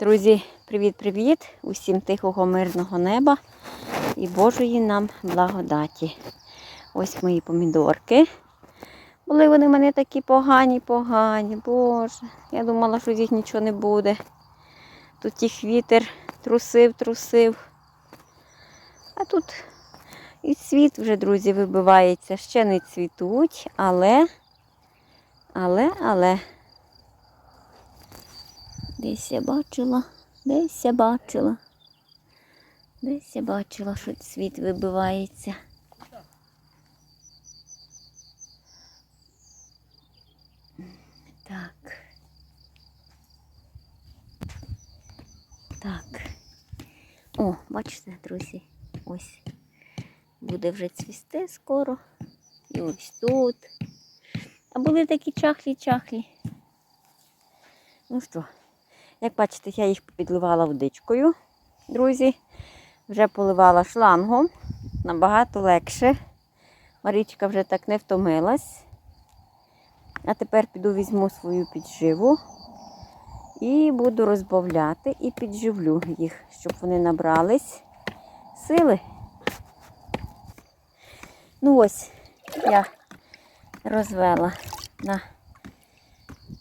Друзі, привіт-привіт! Усім тихого мирного неба і Божої нам благодаті. Ось мої помідорки. Були вони в мене такі погані, погані. Боже, я думала, що з їх нічого не буде. Тут їх вітер трусив, трусив. А тут і цвіт вже, друзі, вибивається. Ще не цвітуть, але, але, але. Десь я бачила, десь я бачила. Десь я бачила, що цвіт вибивається. Так. Так. О, бачите, друзі, ось буде вже цвісти скоро. І ось тут. А були такі чахлі-чахлі. Ну що, як бачите, я їх підливала водичкою, друзі. Вже поливала шлангом. Набагато легше. Марічка вже так не втомилась. А тепер піду візьму свою підживу і буду розбавляти і підживлю їх, щоб вони набрались сили. Ну ось, я розвела на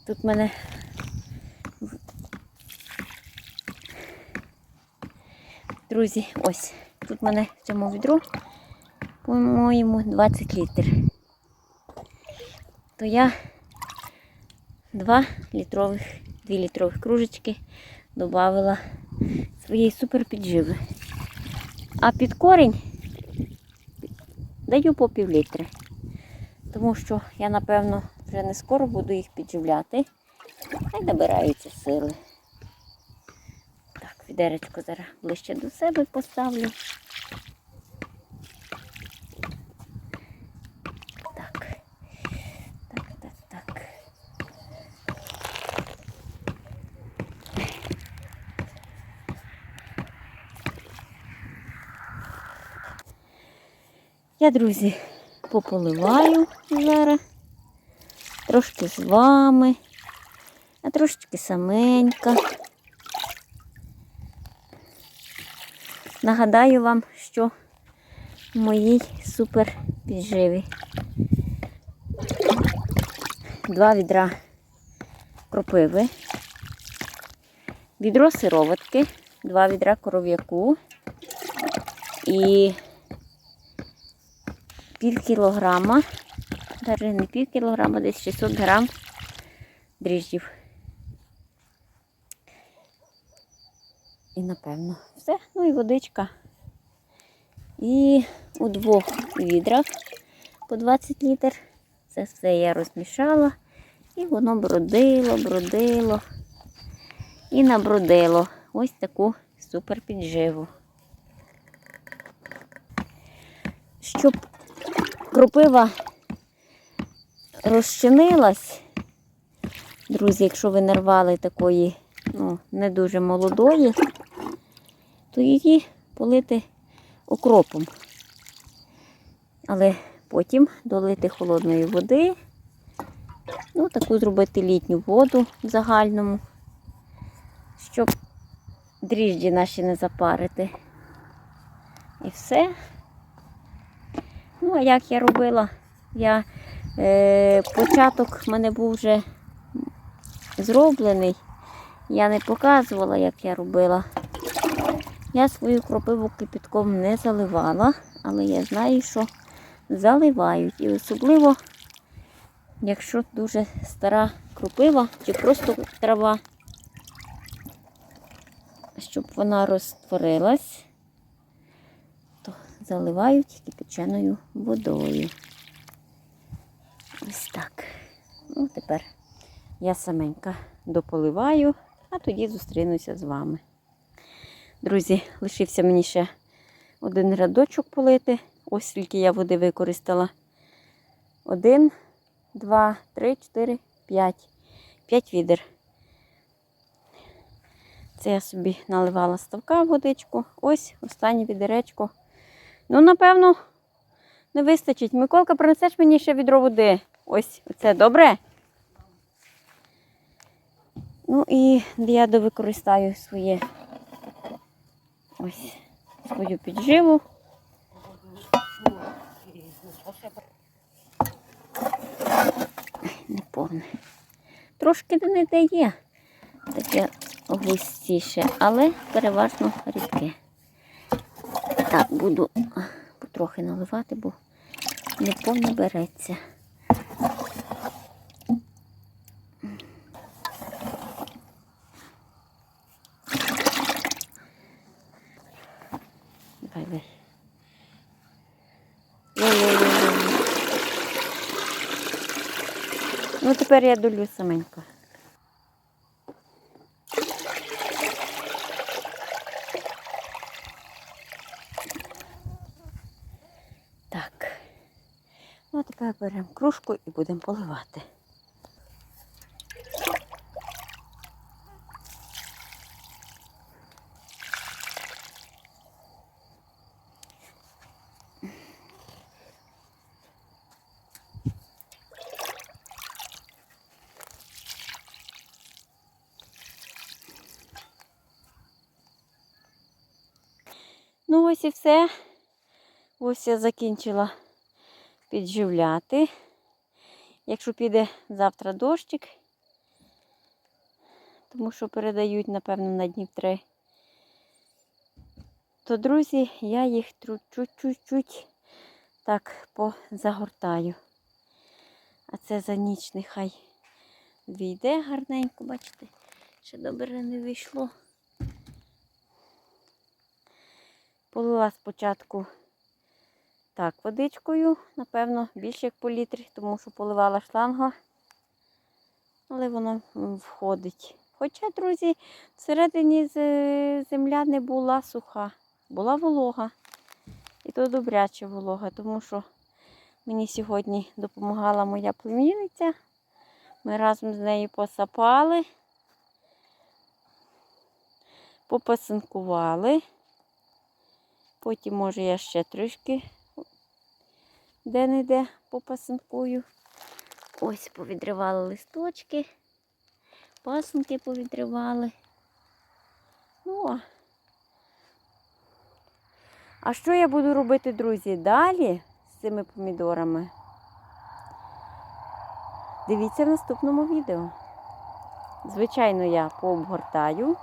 тут мене Друзі, ось тут в мене в цьому відру, по-моєму, 20 літрів. То я 2 літрових, 2 літрових кружечки додавила своєї суперпідживи. А під корінь даю по пів літри. Тому що я, напевно, вже не скоро буду їх підживляти. Хай набираються сили. Відеречко зараз ближче до себе поставлю. Так. Так, так, так. Я, друзі, пополиваю зараз. Трошки з вами, а трошечки саменька. Нагадаю вам, що в моїй супер підживі. Два відра кропиви, відро сироватки, два відра коров'яку і пів кілограма, навіть не пів кілограма, десь 600 грам дріжджів. І напевно все. Ну і водичка. І у двох відрах по 20 літр. Це все я розмішала. І воно бродило, бродило і набродило ось таку супер підживу. Щоб кропива розчинилась, друзі, якщо ви нарвали такої ну, не дуже молодої, то її полити окропом. Але потім долити холодної води, ну, таку зробити літню воду в загальному, щоб дріжджі наші не запарити. І все. Ну, а як я робила? Я е, початок в мене був вже зроблений. Я не показувала, як я робила. Я свою кропиву кипятком не заливала, але я знаю, що заливають. І особливо, якщо дуже стара кропива чи просто трава, щоб вона розтворилась, то заливають кипяченою водою. Ось так. Ну, тепер я саменька дополиваю, а тоді зустрінуся з вами. Друзі, лишився мені ще один рядочок полити. Ось скільки я води використала. Один, два, три, чотири, п'ять. П'ять відер. Це я собі наливала ставка водичку. Ось останнє відеречко. Ну, напевно, не вистачить. Миколка, принесеш мені ще відро води. Ось це добре? Ну і я довикористаю своє ось свою підживу. Не повне. Трошки не дає таке густіше, але переважно рідке. Так, буду потрохи наливати, бо не повно береться. Ну, тепер я долю саменько. Так. Ну, тепер беремо кружку і будемо поливати. Ну, ось і все. Ось я закінчила підживляти. Якщо піде завтра дощик, тому що передають, напевно, на днів три, то, друзі, я їх чуть-чуть так позагортаю. А це за ніч нехай війде гарненько, бачите, ще добре не вийшло. Полила спочатку так, водичкою, напевно, більше як по літрі, тому що поливала шланга, але воно входить. Хоча, друзі, всередині земля не була суха, була волога. І то добряча волога, тому що мені сьогодні допомагала моя племінниця. Ми разом з нею посапали, попасинкували. Потім, може, я ще трішки де-не-де попасинкую. Ось повідривали листочки, пасинки повідривали. Ну, а- що я буду робити, друзі, далі з цими помідорами? Дивіться в наступному відео. Звичайно, я пообгортаю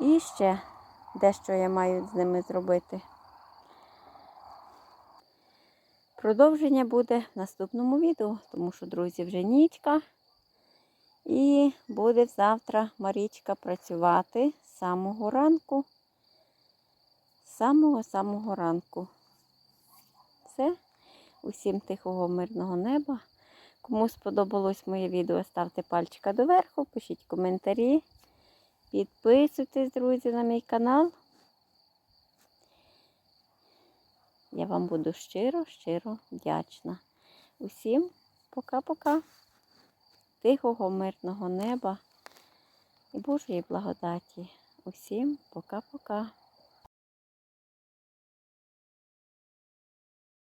і ще дещо я маю з ними зробити. Продовження буде в наступному відео, тому що, друзі, вже нічка. І буде завтра Марічка працювати з самого ранку. З самого-самого ранку. Все. Усім тихого мирного неба. Кому сподобалось моє відео, ставте пальчика доверху, пишіть коментарі. Підписуйтесь, друзі, на мій канал. Я вам буду щиро-щиро вдячна. Усім пока-пока. Тихого, мирного неба і Божої благодаті. Усім пока-пока.